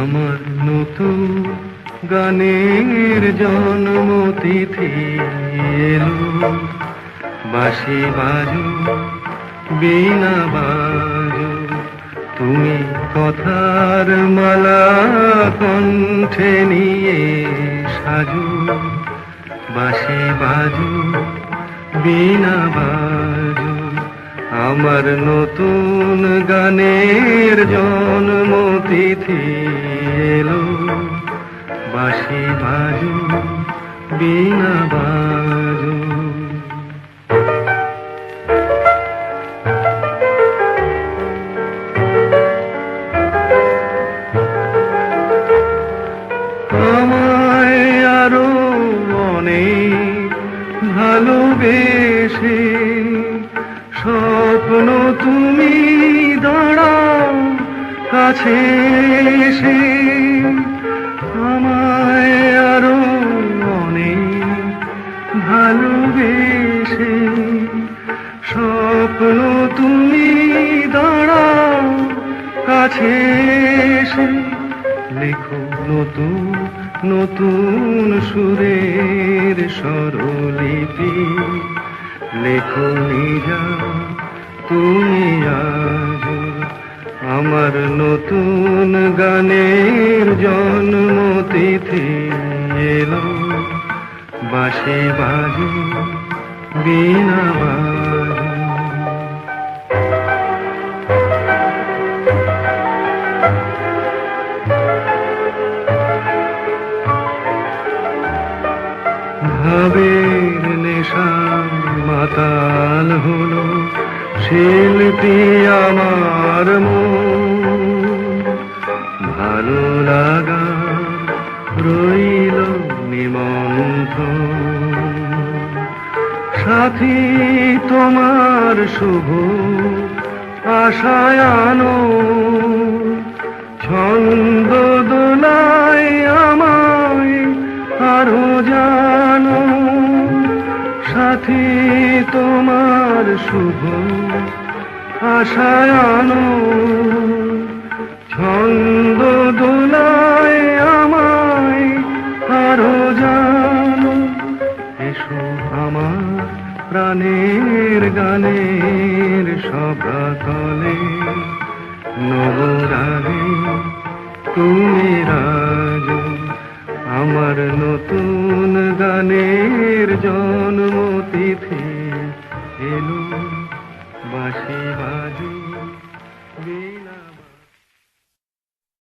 আমার নতুন গানের জন্মতিথি এলো। বাঁশি বাজু বীণা বাজো, তুমি কথার মালা কণ্ঠে নিয়ে সাজু। বাঁশি বাজু বীণা বাজো আমার নতুন গানের জন্মতিথি এলো। বাসি বাজো বীণা বাজো। আমায় আরও অনেক ভালোবেসে স্বপ্ন তুমি দাঁড়াও কাছে এসে। আমায় আরও অনেক ভালোবেসে। স্বপ্ন তুমি দাঁড়াও কাছে এসে। লেখো নতুন নতুন সুরের স্বরলিপি। লেখো নিজা তুমি আজ আমার নতুন গানের জন্মতিথি এলো। বাসে বাজে বীণা মাতাল হলো শিল্পী আমার ভালো লাগা রইল নিমন্ত্র সাথী, তোমার শুভ আশায় আনো। ছন্দ দোলায় আমায় আরও জানো সাথী তোমার শুভ আশায় আনো ছন্দ দোলায় আমায় আরও জানো। এসো আমার প্রাণের গানের সভাতলে নবরাগে তুমি রাজ এলো বাসি বাজু বেলা